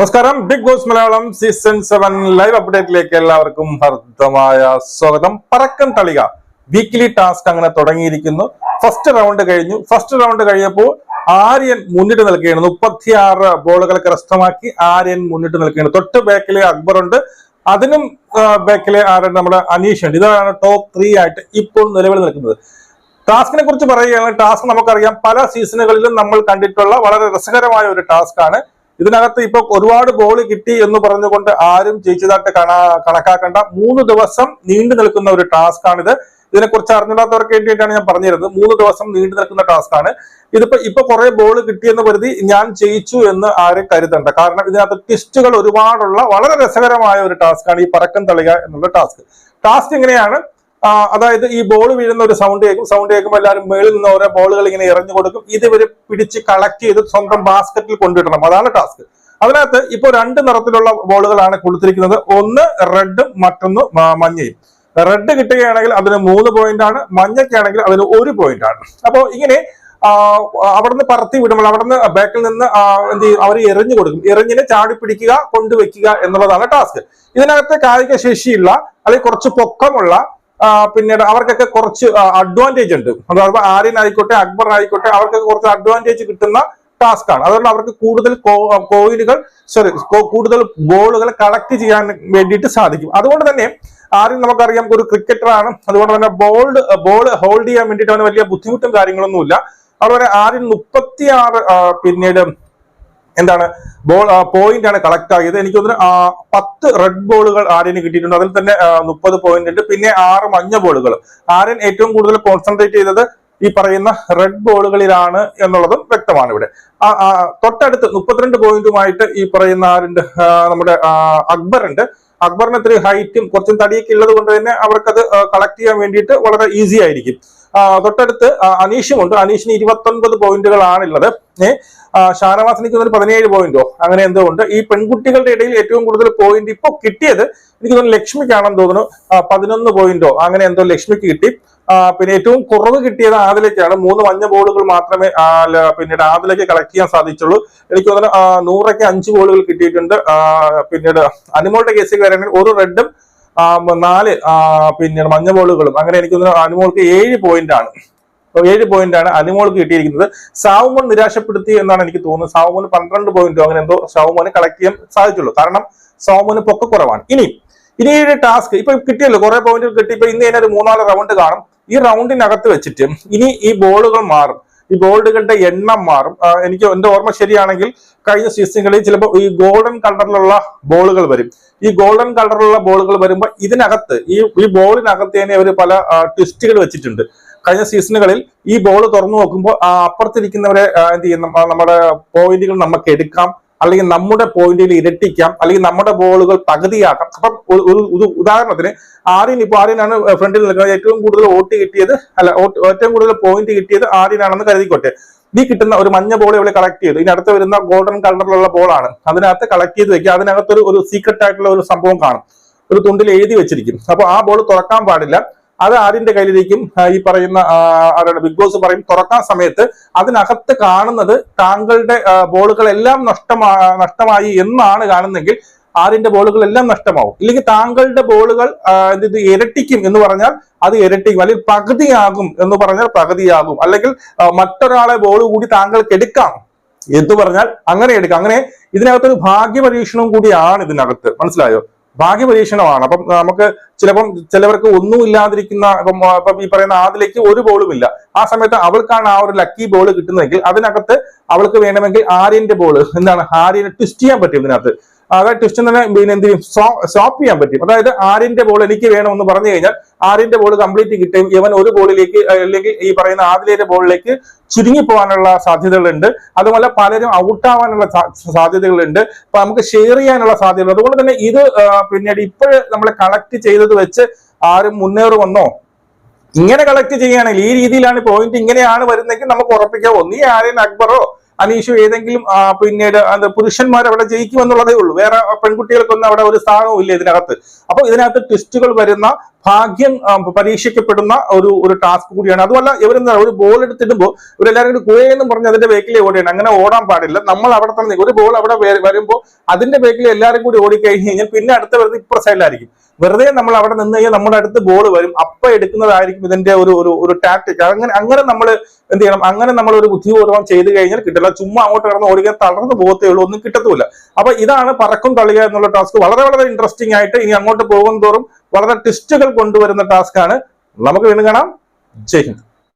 നമസ്കാരം. Big Boss Malayalam season seven live അപ്ഡേറ്റിലേക്ക് എല്ലാവർക്കും ഹർദ്ദമായ സ്വാഗതം. പറക്കം തളിക. വീക്ക്ലി ടാസ്ക് അങ്ങനെ തുടങ്ങിയിരിക്കുന്നു. ഫസ്റ്റ് റൗണ്ട് കഴിഞ്ഞു. ഫസ്റ്റ് റൗണ്ട് കഴിഞ്ഞപ്പോൾ ആര്യൻ മുന്നിട്ട് നിൽക്കുകയാണ് മുപ്പത്തിയാറ് ബോളുകൾ കരസ്ഥമാക്കി ആര്യൻ മുന്നിട്ട് നിൽക്കുകയാണ്. തൊട്ട് ബാക്കിലെ അക്ബറുണ്ട്. അതിനും ബാക്കിലെ ആര്യൻ നമ്മുടെ അനീഷ് ഉണ്ട് ഇതാണ് ടോപ്പ് ത്രീ ആയിട്ട് ഇപ്പോൾ നിലവിൽ നിൽക്കുന്നത്. ടാസ്കിനെ കുറിച്ച് പറയുകയാണെങ്കിൽ ടാസ്ക് നമുക്കറിയാം. പല സീസണുകളിലും നമ്മൾ കണ്ടിട്ടുള്ള വളരെ രസകരമായ ഒരു ടാസ്ക് ആണ് ഇതിനകത്ത് ഇപ്പൊ ഒരുപാട് ബോൾ കിട്ടി എന്ന് പറഞ്ഞുകൊണ്ട് ആരും ജയിച്ചതായിട്ട് കണ കണക്കാക്കേണ്ട. മൂന്ന് ദിവസം നീണ്ടു നിൽക്കുന്ന ഒരു ടാസ്ക് ആണിത്. ഇതിനെക്കുറിച്ച് അറിഞ്ഞിടാത്തവർക്ക് വേണ്ടിയിട്ടാണ് ഞാൻ പറഞ്ഞിരുന്നത്. മൂന്ന് ദിവസം നീണ്ടു നിൽക്കുന്ന ടാസ്ക് ആണ്. ഇതിപ്പോ ഇപ്പൊ കുറെ ബോൾ കിട്ടിയെന്ന് കരുതി ഞാൻ ജയിച്ചു എന്ന് ആരും കരുതണ്ട. കാരണം ഇതിനകത്ത് ട്വിസ്റ്റുകൾ ഒരുപാടുള്ള വളരെ രസകരമായ ഒരു ടാസ്ക് ആണ് ഈ പറക്കം തളിക എന്നുള്ള ടാസ്ക് ടാസ്ക് എങ്ങനെയാണ് അതായത് ഈ ബോൾ വീഴുന്ന ഒരു സൗണ്ട് കേൾക്കും സൗണ്ട് കേൾക്കുമ്പോൾ എല്ലാവരും മേളിൽ നിന്ന് ഓരോ ബോളുകൾ ഇങ്ങനെ എറിഞ്ഞു കൊടുക്കും. ഇത് ഇവർ പിടിച്ച് കളക്ട് ചെയ്ത് സ്വന്തം ബാസ്ക്കറ്റിൽ കൊണ്ടിടണം അതാണ് ടാസ്ക് അതിനകത്ത് ഇപ്പൊ രണ്ട് നിറത്തിലുള്ള ബോളുകളാണ് കൊടുത്തിരിക്കുന്നത്. ഒന്ന് റെഡും മറ്റൊന്ന് മഞ്ഞയും. റെഡ് കിട്ടുകയാണെങ്കിൽ അതിന് മൂന്ന് പോയിന്റ് ആണ്. മഞ്ഞയ്ക്കാണെങ്കിൽ അതിന് ഒരു പോയിന്റ് ആണ്. അപ്പോൾ ഇങ്ങനെ അവിടുന്ന് പറത്തി വിടുമ്പോൾ അവിടുന്ന് ബാക്കിൽ നിന്ന് എന്ത് ചെയ്യും? അവർ എറിഞ്ഞു കൊടുക്കും. എറിഞ്ഞിനെ ചാടി പിടിക്കുക കൊണ്ടുവയ്ക്കുക എന്നുള്ളതാണ് ടാസ്ക് ഇതിനകത്ത് കായിക ശേഷിയുള്ള അല്ലെങ്കിൽ കുറച്ച് പൊക്കമുള്ള പിന്നീട് അവർക്കൊക്കെ കുറച്ച് അഡ്വാന്റേജ് ഉണ്ട്. അതായത് ആര്യൻ ആയിക്കോട്ടെ അക്ബർ ആയിക്കോട്ടെ അവർക്കൊക്കെ കുറച്ച് അഡ്വാന്റേജ് കിട്ടുന്ന ടാസ്ക് ആണ്. അതുകൊണ്ട് അവർക്ക് കൂടുതൽ കോയിലുകൾ സോറി കൂടുതൽ ബോളുകൾ കളക്ട് ചെയ്യാൻ വേണ്ടിയിട്ട് സാധിക്കും. അതുകൊണ്ട് തന്നെ ആദ്യം നമുക്കറിയാം ഒരു ക്രിക്കറ്ററാണ് അതുകൊണ്ട് തന്നെ ബോൾഡ് ബോൾ ഹോൾഡ് ചെയ്യാൻ വേണ്ടിയിട്ട് അവന് വലിയ ബുദ്ധിമുട്ടും കാര്യങ്ങളൊന്നുമില്ല. അതുപോലെ ആദ്യം മുപ്പത്തിയാറ് പിന്നീട് എന്താണ്? ബോൾ പോയിന്റ് ആണ് കളക്ട് ആയത്. എനിക്ക് തോന്നുന്നു പത്ത് റെഡ് ബോളുകൾ ആര്യന് കിട്ടിയിട്ടുണ്ട്? അതിൽ തന്നെ മുപ്പത് പോയിന്റ് ഉണ്ട്. പിന്നെ ആറ് മഞ്ഞ ബോളുകൾ ആര്യൻ ഏറ്റവും കൂടുതൽ കോൺസെൻട്രേറ്റ് ചെയ്തത് ഈ പറയുന്ന റെഡ് ബോളുകളിലാണ് എന്നുള്ളതും വ്യക്തമാണ് ഇവിടെ. തൊട്ടടുത്ത് മുപ്പത്തിരണ്ട് പോയിന്റുമായിട്ട് ഈ പറയുന്ന ആരുണ്ട്? നമ്മുടെ അക്ബർ ഉണ്ട്. അക്ബറിന് ഇത്രയും ഹൈറ്റും കുറച്ചും തടിയൊക്കെ ഉള്ളത് കൊണ്ട് തന്നെ അവർക്കത് കളക്ട് ചെയ്യാൻ വേണ്ടിയിട്ട് വളരെ ഈസി ആയിരിക്കും. തൊട്ടടുത്ത് അനീഷുമുണ്ട്. അനീഷിന് ഇരുപത്തൊൻപത് പോയിന്റുകളാണുള്ളത്. ഏഹ് ഷാനവാസിനിക്ക് തോന്നുന്നു പതിനേഴ് പോയിന്റോ? അങ്ങനെ എന്തോ ഉണ്ട്. ഈ പെൺകുട്ടികളുടെ ഇടയിൽ ഏറ്റവും കൂടുതൽ പോയിന്റ് ഇപ്പൊ കിട്ടിയത് എനിക്ക് തോന്നുന്നു ലക്ഷ്മിക്കാണെന്ന് തോന്നുന്നു. പതിനൊന്ന് പോയിന്റോ? അങ്ങനെ എന്തോ ലക്ഷ്മിക്ക് കിട്ടി. പിന്നെ ഏറ്റവും കുറവ് കിട്ടിയത് ആദിലേക്കാണ് മൂന്ന് മഞ്ഞ ബോളുകൾ മാത്രമേ പിന്നീട് ആദിലേക്ക് കളക്ട് ചെയ്യാൻ സാധിച്ചുള്ളൂ. എനിക്ക് തോന്നുന്നു നൂറൊക്കെ അഞ്ച് ബോളുകൾ കിട്ടിയിട്ടുണ്ട്. പിന്നീട് അനുമോളുടെ കേസിൽ വരാണെങ്കിൽ ഒരു റെഡും നാല് പിന്നെ മഞ്ഞ ബോളുകളും. അങ്ങനെ എനിക്ക് അനുമോൾക്ക് ഏഴ് പോയിന്റ് ആണ്. ഏഴ് പോയിന്റ് ആണ് അനുമോൾക്ക് കിട്ടിയിരിക്കുന്നത്. സാവുമോൻ നിരാശപ്പെടുത്തി എന്നാണ് എനിക്ക് തോന്നുന്നത്. സാവുമോന് പന്ത്രണ്ട് പോയിന്റോ അങ്ങനെ എന്തോ സാവുമോന് കളക്ട് ചെയ്യാൻ സാധിച്ചുള്ളൂ. കാരണം സാവുമോന് പൊക്കക്കുറവാണ് ഇനി ഇനി ഈ ഒരു ടാസ്ക് ഇപ്പൊ കിട്ടിയല്ലോ കുറെ പോയിന്റ് കിട്ടി. ഇപ്പൊ ഇന്ന് ഒരു മൂന്നാൽ റൗണ്ട് കാണും. ഈ റൗണ്ടിനകത്ത് വെച്ചിട്ട് ഇനി ഈ ബോളുകൾ മാറും. ഈ ഗോൾഡുകളുടെ എണ്ണം മാറും. എനിക്ക് എന്റെ ഓർമ്മ ശരിയാണെങ്കിൽ കഴിഞ്ഞ സീസണുകളിൽ ചിലപ്പോൾ ഈ ഗോൾഡൻ കളറിലുള്ള ബോളുകൾ വരും. ഈ ഗോൾഡൻ കളറിലുള്ള ബോളുകൾ വരുമ്പോൾ ഇതിനകത്ത് ഈ ഈ ബോളിനകത്ത് തന്നെ അവർ പല ട്വിസ്റ്റുകൾ വെച്ചിട്ടുണ്ട്. കഴിഞ്ഞ സീസണുകളിൽ ഈ ബോൾ തുറന്നു നോക്കുമ്പോൾ അപ്പുറത്തിരിക്കുന്നവരെ എന്ത് ചെയ്യും നമ്മുടെ പോയിന്റുകൾ നമുക്ക് എടുക്കാം. അല്ലെങ്കിൽ നമ്മുടെ പോയിന്റിൽ ഇരട്ടിക്കാം അല്ലെങ്കിൽ നമ്മുടെ ബോളുകൾ പകുതിയാക്കാം. അപ്പം ഒരു ഉദാഹരണത്തിന് ആര്യൻ ഇപ്പോൾ ആര്യനാണ് ഫ്രണ്ടിൽ നിൽക്കുന്നത്. ഏറ്റവും കൂടുതൽ വോട്ട് കിട്ടിയത് അല്ല ഏറ്റവും കൂടുതൽ പോയിന്റ് കിട്ടിയത് ആര്യനാണെന്ന് കരുതിക്കോട്ടെ. ഈ കിട്ടുന്ന ഒരു മഞ്ഞ ബോൾ ഇവിടെ കളക്ട് ചെയ്തു. ഇനി അടുത്ത് വരുന്ന ഗോൾഡൻ കളറിലുള്ള ബോളാണ് അതിനകത്ത് കളക്ട് ചെയ്ത് വെക്കുക. അതിനകത്ത് ഒരു സീക്രട്ട് ആയിട്ടുള്ള ഒരു സംഭവം കാണും. ഒരു തുണ്ടിൽ എഴുതി വെച്ചിരിക്കും. അപ്പൊ ആ ബോൾ തുറക്കാൻ പാടില്ല. അത് ആരിന്റെ കയ്യിലിരിക്കും? ഈ പറയുന്ന ആരാണ് ബിഗ് ബോസ് പറയും തുറക്കാൻ സമയത്ത് അതിനകത്ത് കാണുന്നത് താങ്കളുടെ ബോളുകളെല്ലാം നഷ്ടമാ നഷ്ടമായി എന്നാണ് കാണുന്നെങ്കിൽ ആരിന്റെ ബോളുകൾ എല്ലാം നഷ്ടമാവും. ഇല്ലെങ്കിൽ താങ്കളുടെ ബോളുകൾ ഇത് ഇരട്ടിക്കും എന്ന് പറഞ്ഞാൽ അത് ഇരട്ടിക്കും. അല്ലെങ്കിൽ പകുതിയാകും എന്ന് പറഞ്ഞാൽ പകുതിയാകും. അല്ലെങ്കിൽ മറ്റൊരാളെ ബോൾ കൂടി താങ്കൾക്ക് എടുക്കാം എന്ന് പറഞ്ഞാൽ അങ്ങനെ എടുക്കാം. അങ്ങനെ ഇതിനകത്തൊരു ഭാഗ്യ പരീക്ഷണവും കൂടിയാണ് ഇതിനകത്ത്. മനസ്സിലായോ? ഭാഗ്യ പരീക്ഷണമാണ് അപ്പം നമുക്ക് ചിലപ്പം ചിലവർക്ക് ഒന്നും ഇല്ലാതിരിക്കുന്ന ഇപ്പം ഈ പറയുന്ന ആദിലേക്ക് ഒരു ബോളും ഇല്ല. ആ സമയത്ത് അവൾക്കാണ് ആ ഒരു ലക്കി ബോൾ കിട്ടുന്നതെങ്കിൽ അതിനകത്ത് അവൾക്ക് വേണമെങ്കിൽ ആര്യന്റെ ബോൾ എന്താണ് ആര്യനെ ട്വിസ്റ്റ് ചെയ്യാൻ പറ്റും ഇതിനകത്ത്. അതായത് ട്വിസ്റ്റ് തന്നെ പിന്നെ എന്ത് ചെയ്യും? സ്റ്റോപ്പ് ചെയ്യാൻ പറ്റും. അതായത് ആറിന്റെ ബോൾ എനിക്ക് വേണമെന്ന് പറഞ്ഞു കഴിഞ്ഞാൽ ആറിന്റെ ബോൾ കംപ്ലീറ്റ് കിട്ടും. ഇവൻ ഒരു ബോളിലേക്ക് അല്ലെങ്കിൽ ഈ പറയുന്ന ആദിലയുടെ ബോളിലേക്ക് ചുരുങ്ങി പോകാനുള്ള സാധ്യതകളുണ്ട്. അതുപോലെ പലരും ഔട്ടാവാനുള്ള സാധ്യതകളുണ്ട്. അപ്പൊ നമുക്ക് ഷെയർ ചെയ്യാനുള്ള സാധ്യതകൾ. അതുകൊണ്ട് തന്നെ ഇത് പിന്നീട് ഇപ്പോഴ് നമ്മൾ കളക്ട് ചെയ്തത് വെച്ച് ആരും മുന്നേറുമെന്നോ ഇങ്ങനെ കളക്ട് ചെയ്യുകയാണെങ്കിൽ ഈ രീതിയിലാണ് പോയിന്റ് ഇങ്ങനെയാണ് വരുന്നതെങ്കിൽ നമുക്ക് ഉറപ്പിക്കാം. ഒന്നീ ആര്യൻ അക്ബറോ അനീഷു ഏതെങ്കിലും പിന്നീട് അത് പുരുഷന്മാർ അവിടെ ജയിക്കുമെന്നുള്ളതേ ഉള്ളൂ. വേറെ പെൺകുട്ടികൾക്കൊന്നും അവിടെ ഒരു സ്ഥാനവും ഇല്ല ഇതിനകത്ത്. അപ്പൊ ഇതിനകത്ത് ട്വിസ്റ്റുകൾ വരുന്ന ഭാഗ്യം പരീക്ഷിക്കപ്പെടുന്ന ഒരു ഒരു ടാസ്ക് കൂടിയാണ്. അതുമല്ല ഇവരെന്താ ഒരു ബോൾ എടുത്തിടുമ്പോൾ ഇവരെല്ലാവരും കൂടി എന്ന് പറഞ്ഞ് അതിന്റെ ബേക്കിലേ ഓടിയാണ്. അങ്ങനെ ഓടാൻ പാടില്ല. നമ്മൾ അവിടെ തന്നെ ഒരു ബോൾ അവിടെ വരുമ്പോൾ അതിന്റെ ബേക്കിൽ എല്ലാവരും കൂടി ഓടിക്കഴിഞ്ഞ് കഴിഞ്ഞാൽ പിന്നെ അടുത്ത വരുന്നത് ഇപ്പുറ സൈഡിലായിരിക്കും വെറുതെ നമ്മൾ അവിടെ നിന്ന് കഴിഞ്ഞാൽ നമ്മുടെ അടുത്ത് ബോൾ വരും. അപ്പ എടുക്കുന്നതായിരിക്കും ഇതിന്റെ ഒരു ഒരു ഒരു ടാക്ടിക് അങ്ങനെ അങ്ങനെ നമ്മൾ എന്ത് ചെയ്യണം? അങ്ങനെ നമ്മൾ ഒരു ബുദ്ധിപൂർവം ചെയ്ത് കഴിഞ്ഞാൽ കിട്ടില്ല. ചുമ്മാ അങ്ങോട്ട് കിടന്ന് ഓടിക്കാൻ തളർന്നു പോകത്തേ ഉള്ളൂ. ഒന്നും കിട്ടത്തുമില്ല. അപ്പൊ ഇതാണ് പറക്കും തള്ളുക എന്നുള്ള ടാസ്ക് വളരെ വളരെ ഇൻട്രസ്റ്റിംഗ് ആയിട്ട് ഇനി അങ്ങോട്ട് പോകും തോറും വളരെ ട്വിസ്റ്റുകൾ കൊണ്ടുവരുന്ന ടാസ്ക് ആണ്. നമുക്ക് വീണ്ടും കാണാം. ജയ് ഹിന്ദ്.